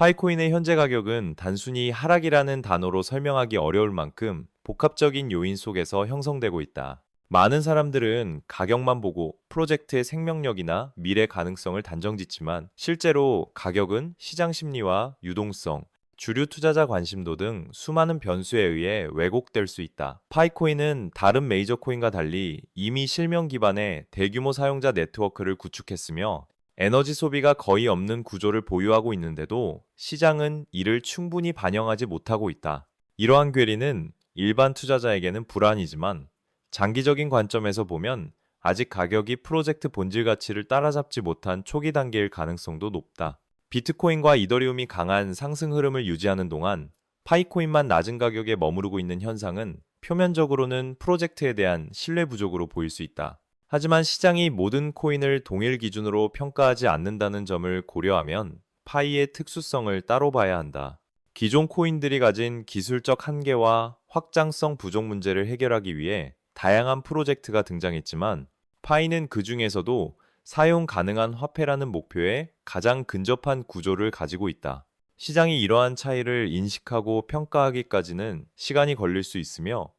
파이코인의 현재 가격은 단순히 하락이라는 단어로 설명하기 어려울 만큼 복합적인 요인 속에서 형성되고 있다. 많은 사람들은 가격만 보고 프로젝트의 생명력이나 미래 가능성을 단정짓지만 실제로 가격은 시장 심리와 유동성, 주류 투자자 관심도 등 수많은 변수에 의해 왜곡될 수 있다. 파이코인은 다른 메이저 코인과 달리 이미 실명 기반의 대규모 사용자 네트워크를 구축했으며 에너지 소비가 거의 없는 구조를 보유하고 있는데도 시장은 이를 충분히 반영하지 못하고 있다. 이러한 괴리는 일반 투자자에게는 불안이지만 장기적인 관점에서 보면 아직 가격이 프로젝트 본질 가치를 따라잡지 못한 초기 단계일 가능성도 높다. 비트코인과 이더리움이 강한 상승 흐름을 유지하는 동안 파이코인만 낮은 가격에 머무르고 있는 현상은 표면적으로는 프로젝트에 대한 신뢰 부족으로 보일 수 있다. 하지만 시장이 모든 코인을 동일 기준으로 평가하지 않는다는 점을 고려하면 파이의 특수성을 따로 봐야 한다. 기존 코인들이 가진 기술적 한계와 확장성 부족 문제를 해결하기 위해 다양한 프로젝트가 등장했지만 파이는 그 중에서도 사용 가능한 화폐라는 목표에 가장 근접한 구조를 가지고 있다. 시장이 이러한 차이를 인식하고 평가하기까지는 시간이 걸릴 수 있으며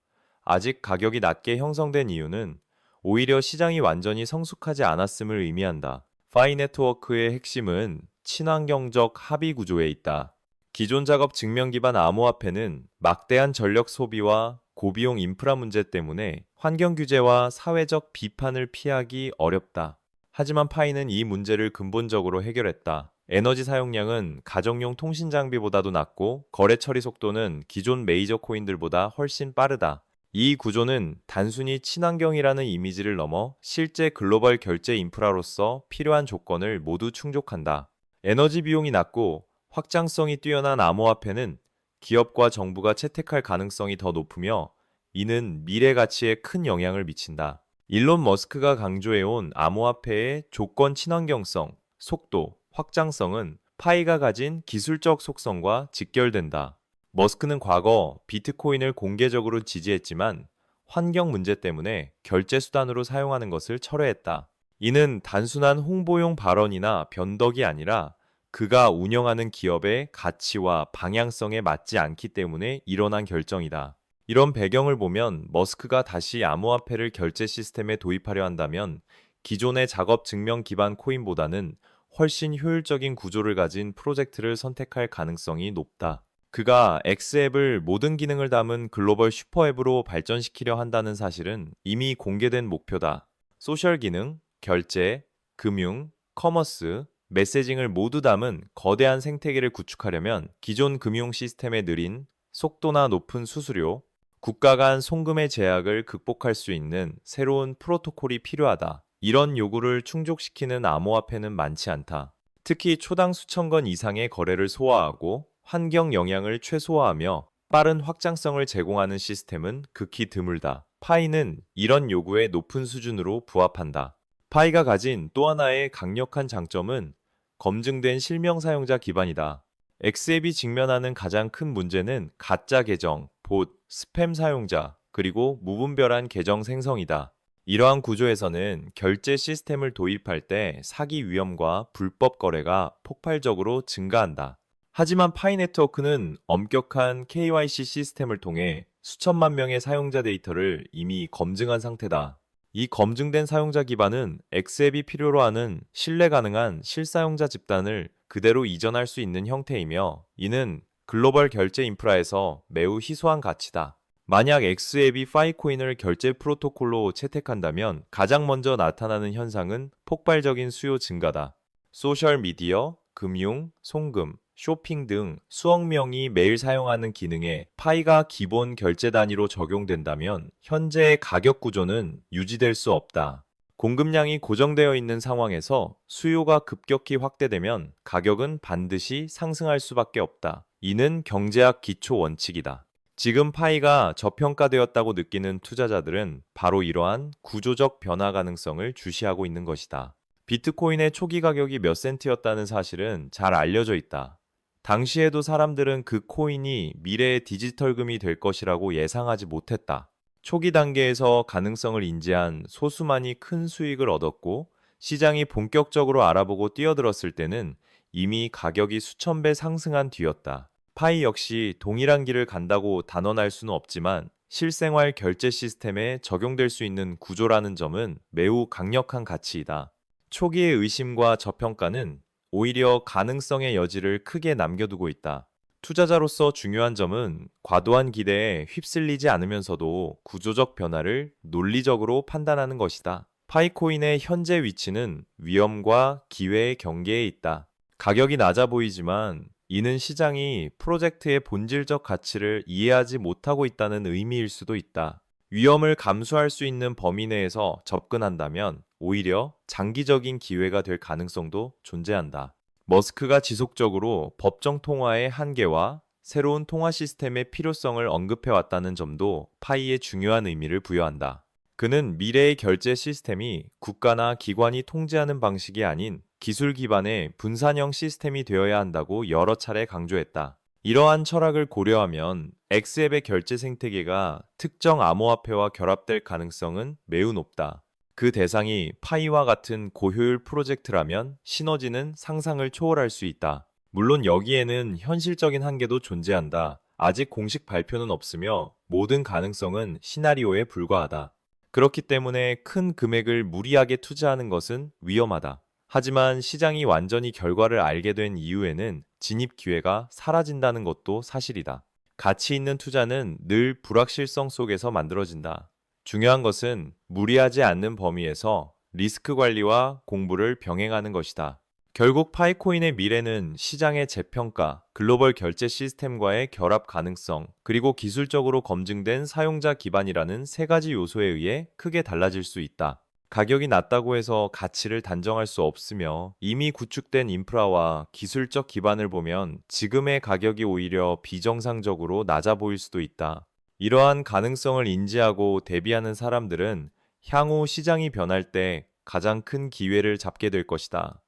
아직 가격이 낮게 형성된 이유는 오히려 시장이 완전히 성숙하지 않았음을 의미한다. 파이 네트워크의 핵심은 친환경적 합의 구조에 있다. 기존 작업 증명 기반 암호화폐는 막대한 전력 소비와 고비용 인프라 문제 때문에 환경 규제와 사회적 비판을 피하기 어렵다. 하지만 파이는 이 문제를 근본적으로 해결했다. 에너지 사용량은 가정용 통신 장비보다도 낮고 거래 처리 속도는 기존 메이저 코인들보다 훨씬 빠르다. 이 구조는 단순히 친환경이라는 이미지를 넘어 실제 글로벌 결제 인프라로서 필요한 조건을 모두 충족한다. 에너지 비용이 낮고 확장성이 뛰어난 암호화폐는 기업과 정부가 채택할 가능성이 더 높으며 이는 미래 가치에 큰 영향을 미친다. 일론 머스크가 강조해온 암호화폐의 조건 친환경성, 속도, 확장성은 파이가 가진 기술적 속성과 직결된다. 머스크는 과거 비트코인을 공개적으로 지지했지만 환경 문제 때문에 결제 수단으로 사용하는 것을 철회했다. 이는 단순한 홍보용 발언이나 변덕이 아니라 그가 운영하는 기업의 가치와 방향성에 맞지 않기 때문에 일어난 결정이다. 이런 배경을 보면 머스크가 다시 암호화폐를 결제 시스템에 도입하려 한다면 기존의 작업 증명 기반 코인보다는 훨씬 효율적인 구조를 가진 프로젝트를 선택할 가능성이 높다. 그가 X앱을 모든 기능을 담은 글로벌 슈퍼앱으로 발전시키려 한다는 사실은 이미 공개된 목표다. 소셜 기능, 결제, 금융, 커머스, 메시징을 모두 담은 거대한 생태계를 구축하려면 기존 금융 시스템의 느린 속도나 높은 수수료, 국가 간 송금의 제약을 극복할 수 있는 새로운 프로토콜이 필요하다. 이런 요구를 충족시키는 암호화폐는 많지 않다. 특히 초당 수천 건 이상의 거래를 소화하고 환경 영향을 최소화하며 빠른 확장성을 제공하는 시스템은 극히 드물다. 파이는 이런 요구에 높은 수준으로 부합한다. 파이가 가진 또 하나의 강력한 장점은 검증된 실명 사용자 기반이다. 엑스앱이 직면하는 가장 큰 문제는 가짜 계정, 봇, 스팸 사용자, 그리고 무분별한 계정 생성이다. 이러한 구조에서는 결제 시스템을 도입할 때 사기 위험과 불법 거래가 폭발적으로 증가한다. 하지만 파이 네트워크는 엄격한 KYC 시스템을 통해 수천만 명의 사용자 데이터를 이미 검증한 상태다. 이 검증된 사용자 기반은 엑스앱이 필요로 하는 신뢰 가능한 실사용자 집단을 그대로 이전할 수 있는 형태이며 이는 글로벌 결제 인프라에서 매우 희소한 가치다. 만약 엑스앱이 파이코인을 결제 프로토콜로 채택한다면 가장 먼저 나타나는 현상은 폭발적인 수요 증가다. 소셜 미디어, 금융, 송금, 쇼핑 등 수억 명이 매일 사용하는 기능에 파이가 기본 결제 단위로 적용된다면 현재의 가격 구조는 유지될 수 없다. 공급량이 고정되어 있는 상황에서 수요가 급격히 확대되면 가격은 반드시 상승할 수밖에 없다. 이는 경제학 기초 원칙이다. 지금 파이가 저평가되었다고 느끼는 투자자들은 바로 이러한 구조적 변화 가능성을 주시하고 있는 것이다. 비트코인의 초기 가격이 몇 센트였다는 사실은 잘 알려져 있다. 당시에도 사람들은 그 코인이 미래의 디지털금이 될 것이라고 예상하지 못했다. 초기 단계에서 가능성을 인지한 소수만이 큰 수익을 얻었고 시장이 본격적으로 알아보고 뛰어들었을 때는 이미 가격이 수천 배 상승한 뒤였다. 파이 역시 동일한 길을 간다고 단언할 수는 없지만 실생활 결제 시스템에 적용될 수 있는 구조라는 점은 매우 강력한 가치이다. 초기의 의심과 저평가는 오히려 가능성의 여지를 크게 남겨두고 있다. 투자자로서 중요한 점은 과도한 기대에 휩쓸리지 않으면서도 구조적 변화를 논리적으로 판단하는 것이다. 파이코인의 현재 위치는 위험과 기회의 경계에 있다. 가격이 낮아 보이지만 이는 시장이 프로젝트의 본질적 가치를 이해하지 못하고 있다는 의미일 수도 있다. 위험을 감수할 수 있는 범위 내에서 접근한다면 오히려 장기적인 기회가 될 가능성도 존재한다. 머스크가 지속적으로 법정 통화의 한계와 새로운 통화 시스템의 필요성을 언급해 왔다는 점도 파이에 중요한 의미를 부여한다. 그는 미래의 결제 시스템이 국가나 기관이 통제하는 방식이 아닌 기술 기반의 분산형 시스템이 되어야 한다고 여러 차례 강조했다. 이러한 철학을 고려하면 X앱의 결제 생태계가 특정 암호화폐와 결합될 가능성은 매우 높다. 그 대상이 파이와 같은 고효율 프로젝트라면 시너지는 상상을 초월할 수 있다. 물론 여기에는 현실적인 한계도 존재한다. 아직 공식 발표는 없으며 모든 가능성은 시나리오에 불과하다. 그렇기 때문에 큰 금액을 무리하게 투자하는 것은 위험하다. 하지만 시장이 완전히 결과를 알게 된 이후에는 진입 기회가 사라진다는 것도 사실이다. 가치 있는 투자는 늘 불확실성 속에서 만들어진다. 중요한 것은 무리하지 않는 범위에서 리스크 관리와 공부를 병행하는 것이다. 결국 파이코인의 미래는 시장의 재평가, 글로벌 결제 시스템과의 결합 가능성, 그리고 기술적으로 검증된 사용자 기반이라는 세 가지 요소에 의해 크게 달라질 수 있다. 가격이 낮다고 해서 가치를 단정할 수 없으며 이미 구축된 인프라와 기술적 기반을 보면 지금의 가격이 오히려 비정상적으로 낮아 보일 수도 있다. 이러한 가능성을 인지하고 대비하는 사람들은 향후 시장이 변할 때 가장 큰 기회를 잡게 될 것이다.